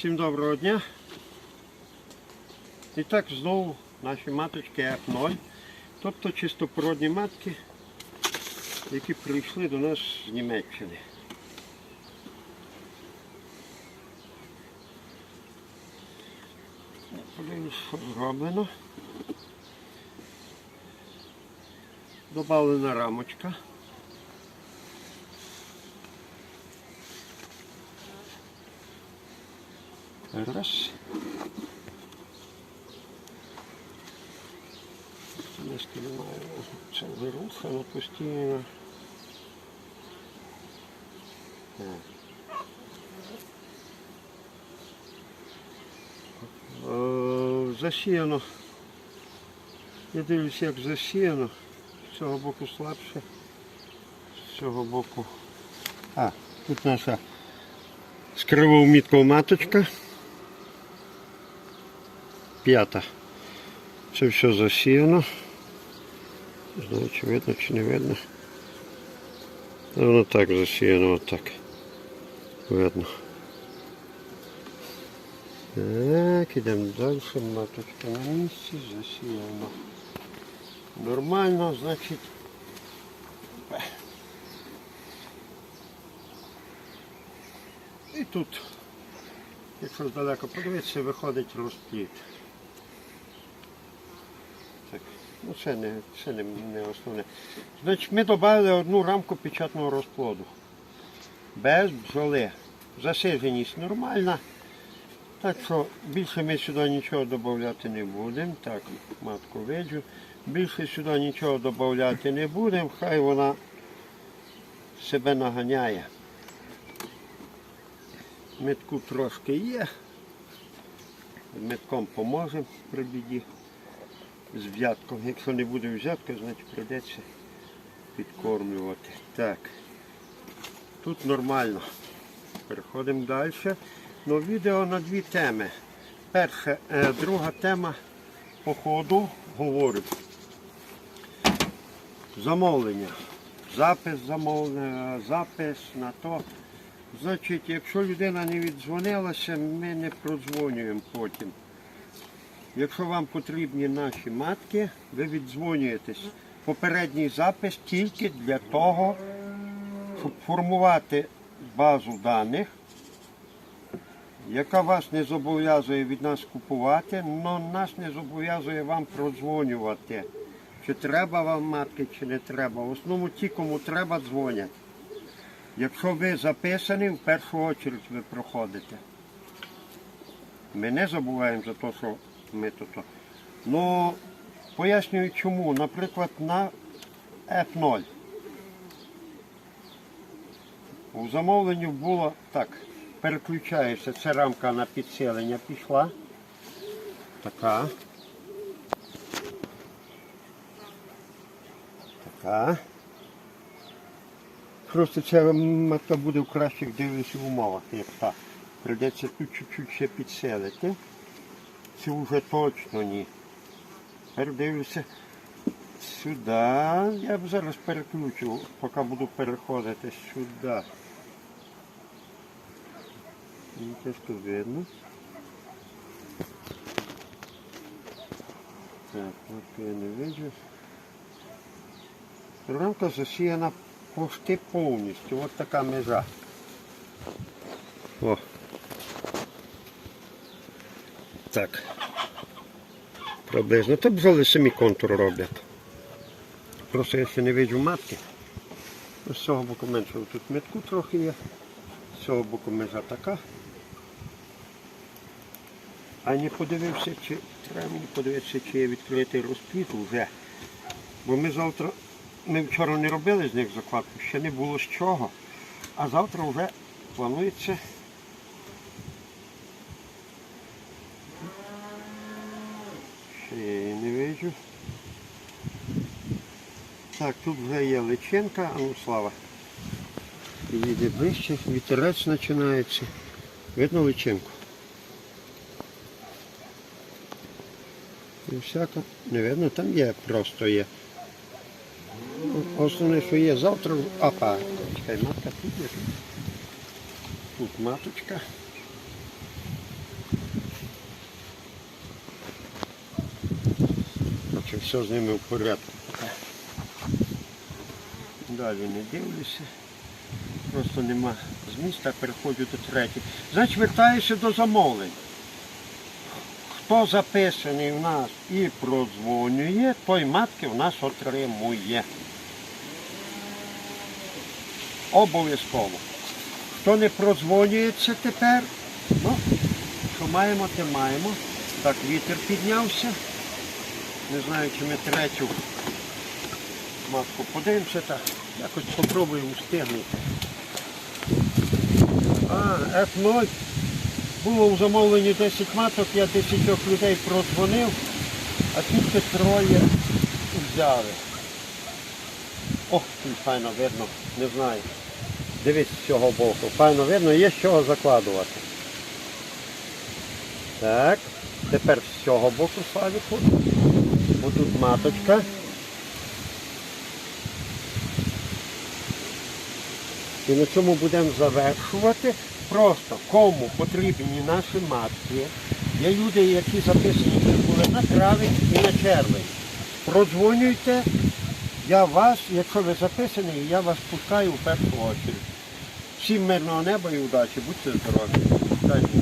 Всім доброго дня. І так знову наші маточки F0, тобто чистопородні матки, які прийшли до нас з Німеччини. Подивимось, що зроблено. Добавлена рамочка. Раз. Миски немає. Це вирушено постійно. Так. Е, Засіяно. Я дивлюся, як засіяно. З цього боку слабше. З цього боку. А, тут наша міткого маточка. П'ята. Це все засіяно. Не знаю, чи видно, чи не видно. Ну, Воно так засіяно, отак. Видно. Так, ідемо далі. Маточка на місці, засіяно. Нормально, значить. І тут, якщо здалеко подивитися, виходить розпліт. Так, ну це не, це не, не основне. Значить, ми додали одну рамку печатного розплоду. Без бджоли. Засиженість нормальна. Так що більше ми сюди нічого додати не будемо. Так, матку виджу. Більше сюди нічого додати не будемо, хай вона себе наганяє. Метку трошки є. Метком поможемо при біді з взятком. Якщо не буде взятка, значить прийдеться підкормлювати. Так. Тут нормально. Переходимо далі. Ну, відео на дві теми. Перша, е, друга тема по ходу говорю. Замовлення. Запис замовлення, запис на то. Значить, якщо людина не віддзвонилася, ми не продзвонюємо потім. Якщо вам потрібні наші матки, ви віддзвонюєтесь. Попередній запис тільки для того, щоб формувати базу даних, яка вас не зобов'язує від нас купувати, але нас не зобов'язує вам продзвонювати. Чи треба вам матки, чи не треба. В основному ті, кому треба, дзвонять. Якщо ви записані, в першу чергу ви проходите. Ми не забуваємо за те, що ми. Ну, пояснюю чому. Наприклад, на F0. У замовленні було так, переключаєшся, це рамка на підсилення пішла. Така. Така. Просто ця матка буде в кращих дивлюся умовах, як та. Придеться тут чуть-чуть ще підселити. Це вже точно ні. Тепер дивлюся сюди. Я б зараз переключу, поки буду переходити сюди. Тяжко видно. Так, от я не бачу. Рамка засіяна почти повністю. Ось така межа. О. Так. Приблизно. То бджоли самі контур роблять. Просто я ще не бачу матки. З цього боку менше тут метку трохи є. З цього боку межа така. А не подивився, чи треба мені подивитися, чи є відкритий розпліт вже. Бо ми завтра, ми вчора не робили з них закладку, ще не було з чого. А завтра вже планується. Ще я її не бачу. Так, тут вже є личинка, а ну слава. Їде ближче, вітерець починається. Видно личинку. І всяко, не видно, там є, просто є. Основне, що є завтра. Апа, чекай, матка тут є. Тут маточка. Все з ними в порядку. Далі не дивлюся. Просто нема зміста, переходжу до третього. Значить, вертаюся до замовлень. Хто записаний в нас і продзвонює, той матки в нас отримує. Обов'язково. Хто не продзвонюється тепер, ну, що маємо, те маємо. Так, вітер піднявся. Не знаю, чи ми третю матку подивимося, так якось спробуємо встигнути. А, F0. Було в замовленні 10 маток, я 10 людей продзвонив, а тільки троє взяли. Ох, тут файно видно, не знаю. Дивись з цього боку. Файно видно, є з чого закладувати. Так, тепер з цього боку Славіку. Ось тут маточка. І на цьому будемо завершувати. Просто кому потрібні наші матки. Є люди, які записані були на травень і на червень. Продзвонюйте, я вас, якщо ви записані, я вас пускаю в першу очередь. Всім мирного неба і удачі, будьте здорові.